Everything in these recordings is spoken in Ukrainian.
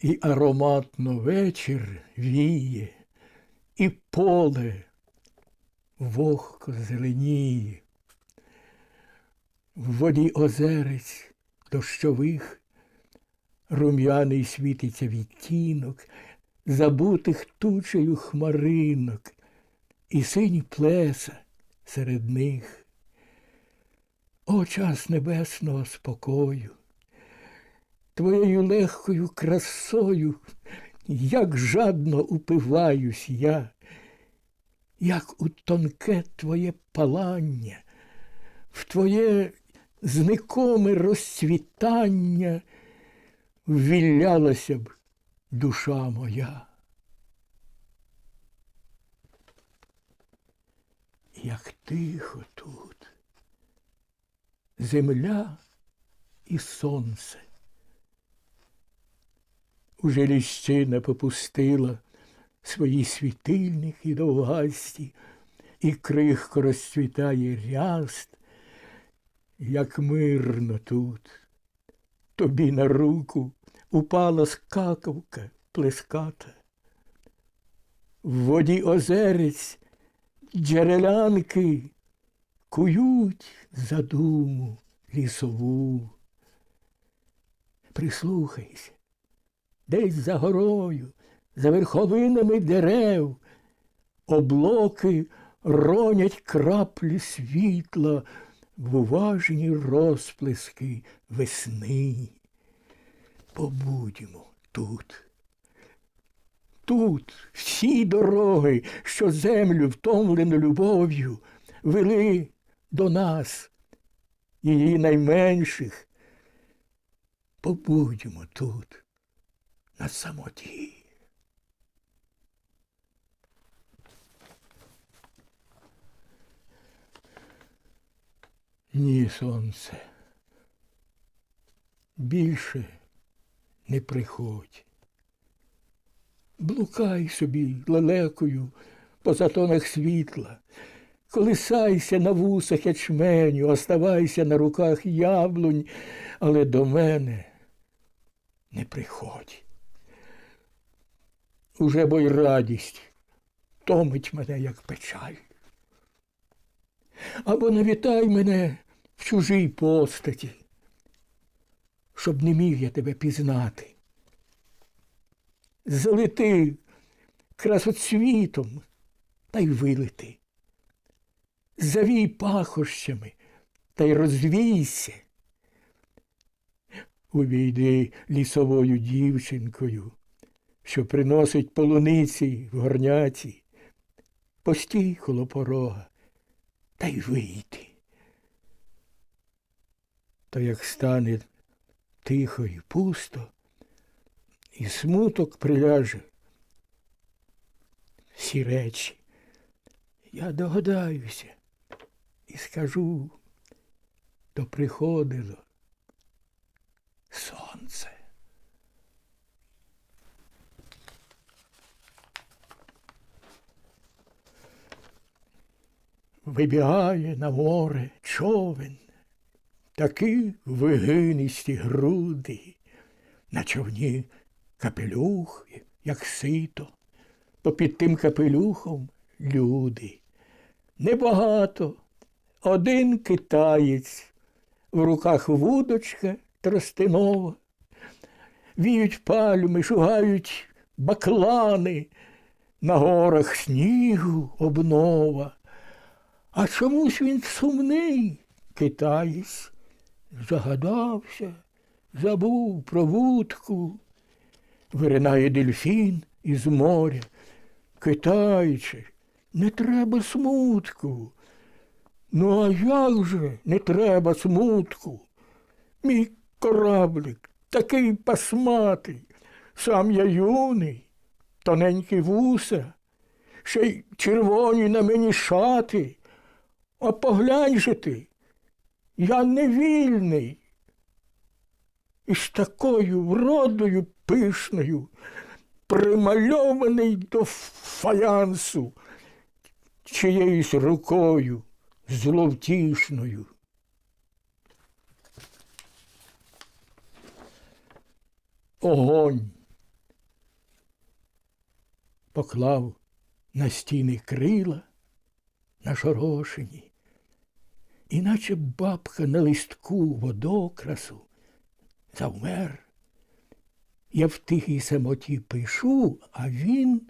І ароматно вечір віє, і поле вогко зеленіє. В воді озерець дощових рум'яний світиться відтінок, забутих тучею хмаринок, і сині плеса серед них. О, час небесного спокою, твоєю легкою красою, як жадно упиваюсь я, як у тонке твоє палання, в твоє зникоме розцвітання ввілялася б душа моя. Як тихо тут, земля і сонце. Уже ліщина попустила свої світильники довгасті, і крихко розцвітає ряст, як мирно тут. Тобі на руку упала скакавка плеската. В воді озерець джерелянки кують задуму лісову. Прислухайся, десь за горою, за верховинами дерев, облоки ронять краплі світла в уважні розплески весни. Побудьмо тут. Тут всі дороги, що землю втомлену любов'ю, вели до нас, її найменших. Побудьмо тут, на самоті. Ні, сонце. Більше не приходь. Блукай собі лелекою по затонах світла, колисайся на вусах ячменю, оставайся на руках яблунь, але до мене не приходь. Уже бо й радість томить мене, як печаль. Або навітай мене в чужій постаті, щоб не міг я тебе пізнати. Залети красоцвітом та й вилети. Завій пахощами та й розвійся. Увійди лісовою дівчинкою, що приносить полуниці в горняці. Постій коло порога та й вийди. То як стане тихо і пусто, і смуток приляже всі речі, я догадаюся і скажу, то приходило сонце. Вибігає на море човен, такі вигинисті груди, на човні капелюх, як сито, попід тим капелюхом люди. Небагато, один китаєць, в руках вудочка тростинова, віють пальми, шугають баклани, на горах снігу обнова. А чомусь він сумний, китаєць, загадався, забув про вудку. Виринає дельфін із моря. Китайче, не треба смутку. Ну, а як же не треба смутку? Мій кораблик такий пасматий, сам я юний, тоненькі вуса, ще й червоні на мені шати. А поглянь же ти, я не вільний. І з такою вродою пишною, примальований до фаянсу, чиєюсь рукою зловтішною. Огонь поклав на стіни крила нашорошені, іначе бабка на листку водокрасу завмер. Я в тихій самоті пишу, а він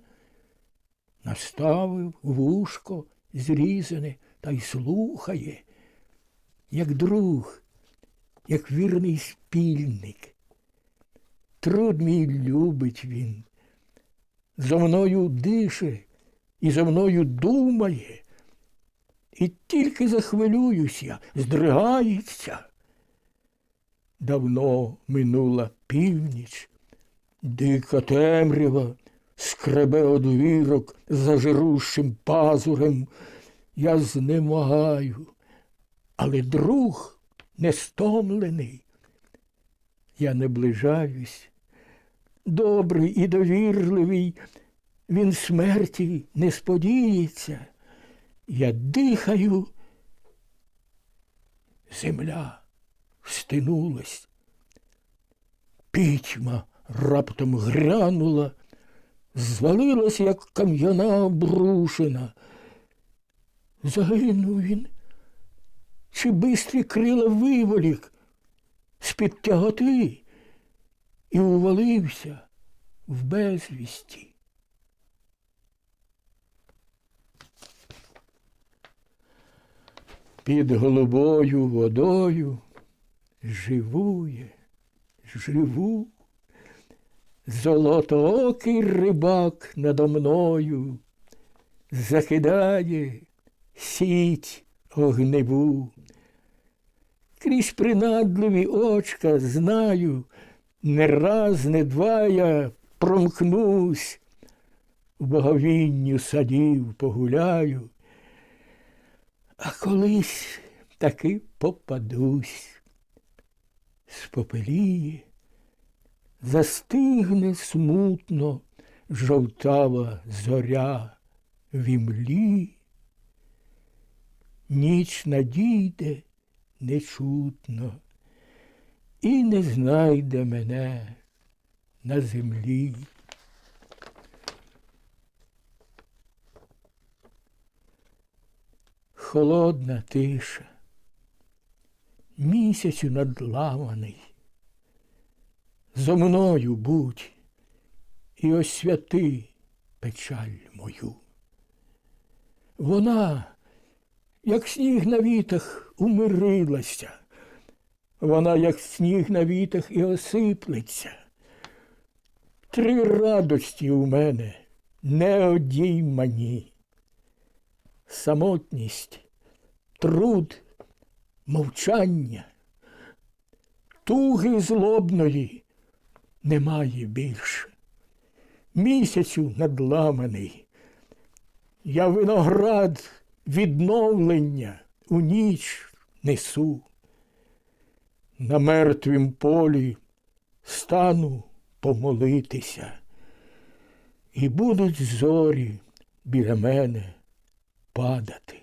наставив вушко зрізане та й слухає, як друг, як вірний спільник. Труд мій любить він, зо мною дише і зо мною думає, і тільки захвилююся, здригається. Давно минула північ, дика темрява скребе одвірок за жирущим пазурем. Я знемагаю, але друг не стомлений. Я наближаюсь, добрий і довірливий, він смерті не сподіється. Я дихаю, земля стинулась. Пітьма раптом грянула, звалилась, як кам'яна обрушина. Загинув він, чи бистрі крила виволік з-під тяготи і увалився в безвісті. Під голубою водою живує, живу, золотоокий рибак надо мною закидає сіть огневу. Крізь принадливі очка знаю, не раз, не два я промкнусь, в боговінню садів погуляю, а колись таки попадусь, спопеліє, застигне смутно жовтава зоря в імлі, ніч надійде нечутно і не знайде мене на землі. Холодна тиша, місяцю надламаний. Зо мною будь і освяти печаль мою. Вона, як сніг на вітах, умирилася. Вона, як сніг на вітах, і осиплеться. Три радості у мене неодіймані. Самотність, труд, мовчання, туги злобної немає більше. Місяцю надламаний. Я виноград відновлення у ніч несу. На мертвім полі стану помолитися, і будуть зорі біля мене падати.